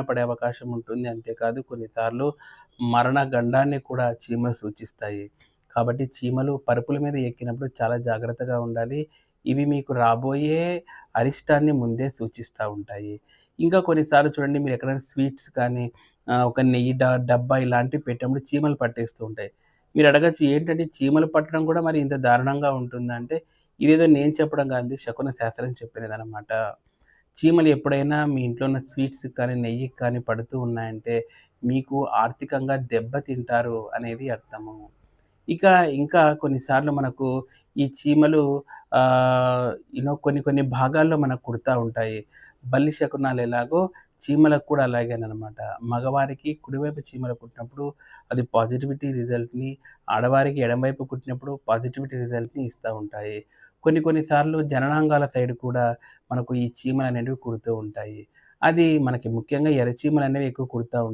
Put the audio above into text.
పడే అవకాశం ఉంటుంది. అంతేకాదు కొన్నిసార్లు మరణ గండాన్ని కూడా చీమలు సూచిస్తాయి. కాబట్టి చీమలు పరుపుల మీద ఎక్కినప్పుడు చాలా జాగ్రత్తగా ఉండాలి. ఇవి మీకు రాబోయే అరిష్టాన్ని ముందే సూచిస్తూ ఉంటాయి. ఇంకా కొన్నిసార్లు చూడండి మీరు ఎక్కడైనా స్వీట్స్ కానీ ఒక నెయ్యి డబ్బా ఇలాంటివి పెట్టినప్పుడు చీమలు పట్టేస్తూ ఉంటాయి. మీరు అడగచ్చు ఏంటంటే చీమలు పట్టడం కూడా మరి ఇంత దారుణంగా ఉంటుందంటే ఇదేదో నేను చెప్పడం కాదండి శకున శాస్త్రం చెప్పినదనమాట. చీమలు ఎప్పుడైనా మీ ఇంట్లో ఉన్న స్వీట్స్‌కి కానీ, నెయ్యికి కానీ పడుతూ ఉన్నాయంటే, మీకు ఆర్థికంగా దెబ్బతింటారు అనేది అర్థము. ఇక ఇంకా కొన్నిసార్లు మనకు ఈ చీమలు ఇనో కొన్ని కొన్ని భాగాల్లో మనకు కుడతా ఉంటాయి. బల్లి శకునాలు ఎలాగో చీమలకు కూడా అలాగేనమాట మగవారికి కుడివైపు చీమలు కుట్టినప్పుడు అది పాజిటివిటీ రిజల్ట్‌ని, ఆడవారికి ఎడమవైపు కుట్టినప్పుడు పాజిటివిటీ రిజల్ట్‌ని ఇస్తూ ఉంటాయి. కొన్ని కొన్ని సార్లు జననాంగాల సైడ్ కూడా మనకు ఈ చీమలు అనేవి కుడుతూ ఉంటాయి. అది మనకి ముఖ్యంగా ఎర్రచీమలు అనేవి ఎక్కువ కుడుతూ ఉంటాయి.